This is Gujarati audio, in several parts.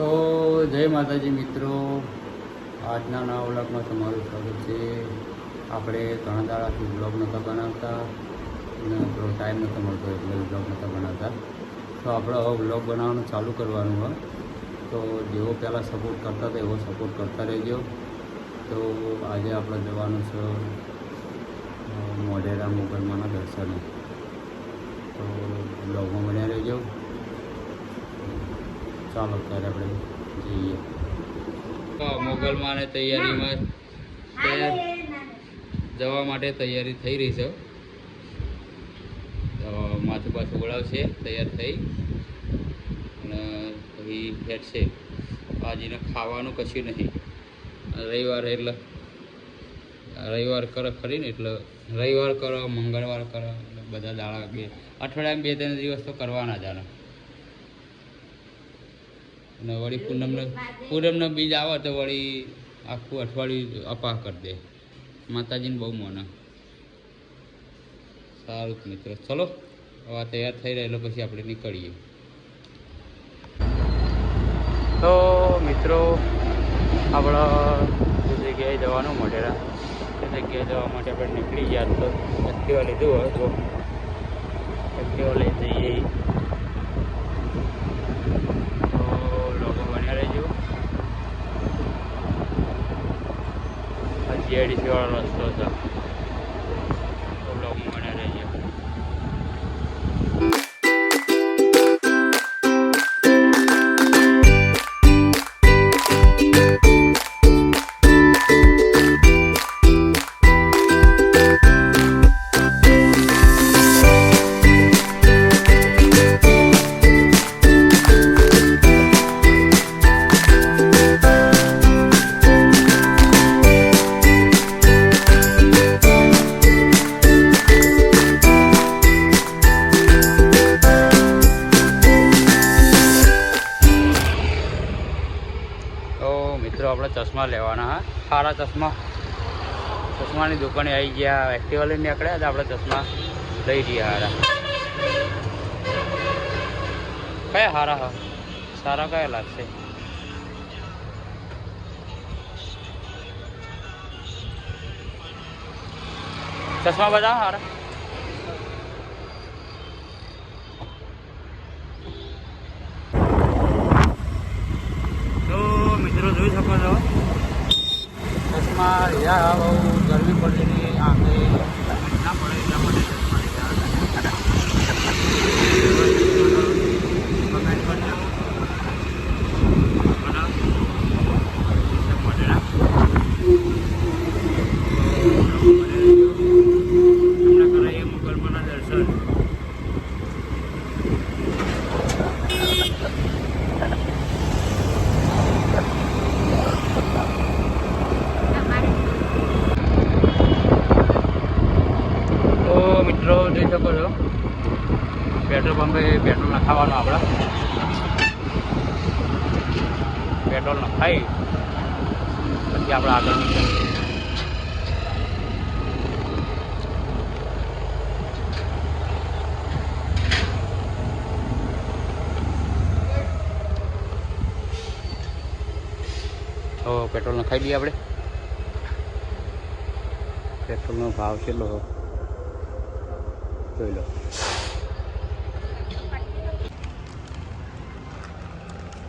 તો જય માતાજી મિત્રો. આજના નવા વ્લોગમાં તમારું સ્વાગત છે. આપણે ઘણા દાડાથી વ્લોગ નહોતા બનાવતા અને થોડો ટાઈમ નહોતો મળતો એટલે વ્લોગ નહોતા બનાવતા. તો આપણે હવે વ્લોગ બનાવવાનું ચાલુ કરવાનું હોય. તો જેવો પહેલાં સપોર્ટ કરતા હતા એવો સપોર્ટ કરતા રહેજો. તો આજે આપણે જવાનું છે મોઢેરા મોગલમાના દર્શને. તો બ્લોગમાં બન્યા રહેજો. ચાલો ત્યારે આપણે જઈએ. મોગલમાને તૈયારીમાં તૈયાર જવા માટે તૈયારી થઈ રહી છે. માથું પાછું ઓળાવશે તૈયાર થઈ. અને પછી હેઠશે ભાજીને ખાવાનું કશું નહીં. રવિવાર એટલે, રવિવાર કરે ખરી ને એટલે રવિવાર કરો, મંગળવાર કરો, એટલે બધા દાડા બે. અઠવાડિયામાં બે ત્રણ દિવસ તો કરવાના જ આના. અને વળી પૂનમનો પૂનમનો બીજ આવે તો વળી આખું અઠવાડિયું અપાહ કરી દે. માતાજીને બહુ મને. સારું મિત્રો. ચલો, હવે તૈયાર થઈ રહેલો પછી આપણે નીકળીએ. તો મિત્રો, આપણા જે જગ્યાએ જવાનું મોઢેરા, તે જગ્યાએ જવા માટે આપણે નીકળી ગયા તો એક્ટિવા લીધું હોય તો. એક્ટિવા લઈ જઈએ તો લોકો બન્યા રહેજો આ જીઆઈડીસી વાળો રસ્તો છે. ચશ્મા લેવાના, હા. સારા ચશ્મા. ચશ્માની દુકાને આવી ગયા એક્ટિવા લઈને નીકળ્યા તો આપણે ચશ્મા લઈ રહ્યા હારા. કયા સારા હા? સારા કયા લાગશે? ચશ્મા બધા સારા તો મિત્રો, જોઈ શકો છો? ચશ્મા યા બહુ ગરમી પડતી હતી આંખે ના પડે એટલા માટે ચશ્મા લીધા કમેન્ટ કરજો અને સબ મોઢેરા. તો લોકો બને રહેજો. તમને કરાવીએ મુગલમાના દર્શન તો મિત્રો જોઈ પેટ્રોલ પંપે પેટ્રોલ નખાવાનું આપણે પેટ્રોલ નખાઈ. પછી આપણે આગળ નીકળીએ. પેટ્રોલ નખાઈ દઈએ આપણે પેટ્રોલનો ભાવ કેટલો જોઈ લો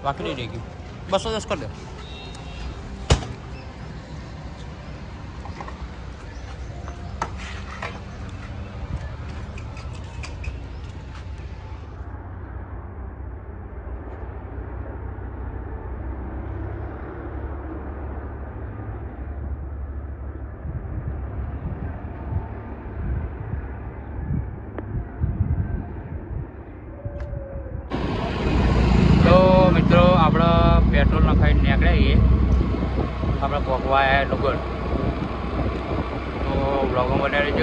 બાકી રહી ગયું બસો દસ કરી દો તો મિત્રો આપણે નખાઈને નીકળ્યા છીએ આપણે પહોંચવા આવ્યા ડુંગર તો બ્લોગમાં બનાવી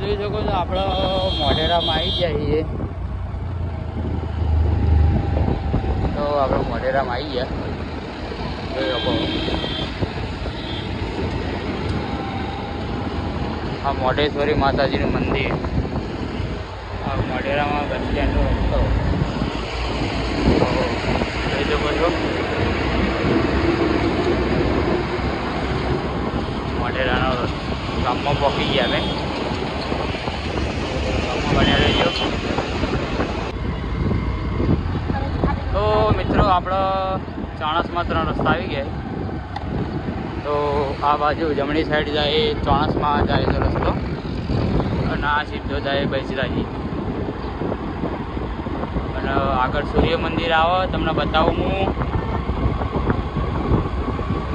જોઈ શકો છો, આપણે મોઢેરામાં આવી ગયા તો આપણે મોઢેરામાં આવી ગયા. જોઈ શકો આ મોઢેશ્વરી માતાજીનું મંદિર. આ મોઢેરામાં બસ સ્ટેન્ડ ચાણસમાં ત્રણ રસ્તા આવી ગયા તો આ બાજુ જમણી સાઈડ જાય એ ચોણસમાં જાય છે રસ્તો. અને આ સીધો જાય બૈસરાજી અને આગળ સૂર્ય મંદિર આવે, તમને બતાવું હું.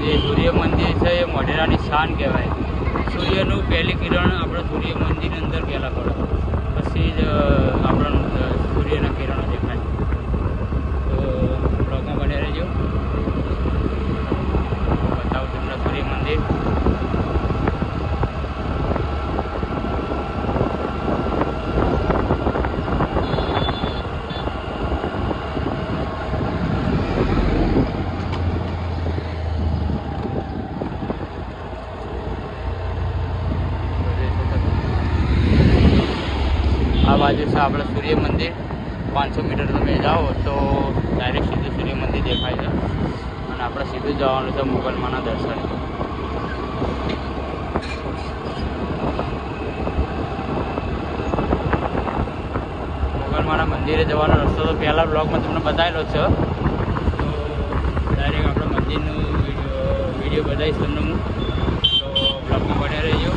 જે સૂર્ય મંદિર છે એ મોઢેરાની શાન કહેવાય. સૂર્યનું પહેલી કિરણ આપણે સૂર્ય મંદિરની અંદર પહેલાં પડે. પછી જ આપણને સૂર્યના કિરણો દેખાય તો બ્લોગમાં બને રહેજો બતાવું તમને સૂર્ય મંદિર આ બાજુ છે આપણે સૂર્ય મંદિર. પાંચસો મીટર તમે જાઓ તો ડાયરેક્ટ સીધું સૂર્ય મંદિર દેખાય છે. અને આપણે સીધું જવાનું છે મુગલમાના દર્શન. મુગલમાના મંદિરે જવાનો રસ્તો તો પહેલાં બ્લોગમાં તમને બતાવેલો છે. તો ડાયરેક્ટ આપણે મંદિરનું વીડિયો બતાવીશ તમને હું તો બ્લોગમાં બન્યા રહેજો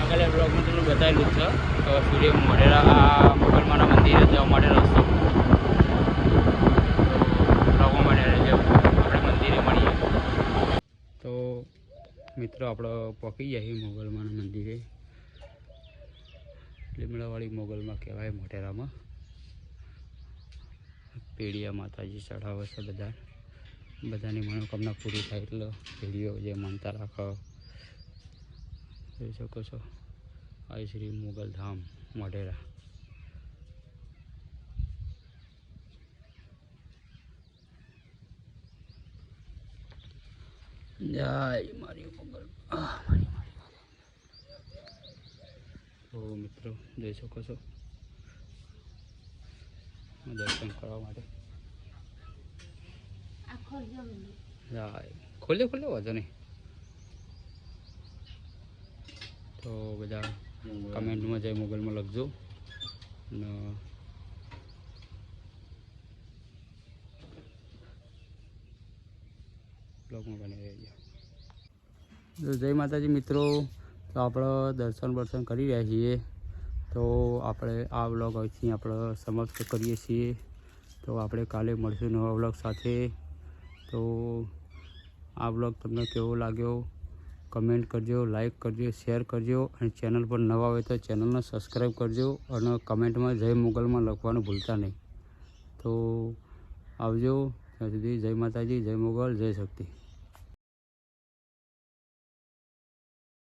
આગળ બ્લોગમાં તમને બતાવેલું જ છે તો સૂર્ય મોઢેરા આ મુગલમાના મંદિરે જવા માટે રસ્તો તો બ્લોગમાં બન્યા રહેજો આપણે મંદિરે મળીએ તો મિત્રો, આપણે પહોંચી જાય મોગલમાના મંદિરે. લીમડાવાળી મોગલમાં કહેવાય મોટેરામાં પેઢિયા માતાજી ચઢાવે છે બધા. બધાની મનોકામના પૂરી થાય એટલે પેઢીઓ જે માનતા રાખો. જોઈ શકો છો. આ શ્રી મોગલધામ મોઢેરા. જય મારી તો મિત્રો જોઈ શકો છો. દર્શન કરવા માટે. ખોલ્યો ખોલે ખોલે વાંધો નહીં. તો બધા કમેન્ટમાં જય મોગલમાં લખજો. અને બ્લોગમાં બની રહેજો. જય માતાજી મિત્રો. તો આપણે દર્શન બર્શન કરી રહ્યા છીએ. તો આપણે આ વ્લોગ અહીંથી આપણે સમાપ્ત કરીએ છીએ. તો આપણે કાલે મળશું નવા વ્લોગ સાથે. તો આ વ્લોગ તમને કેવો લાગ્યો? કમેન્ટ કરજો, લાઈક કરજો, શેર કરજો. અને ચેનલ પર નવા હોય તો ચેનલને સબસ્ક્રાઈબ કરજો અને કમેન્ટમાં જય મોગલમાં લખવાનું ભૂલતા નહીં. તો આવજો. ત્યાં સુધી જય માતાજી, જય મોગલ, જય શક્તિ.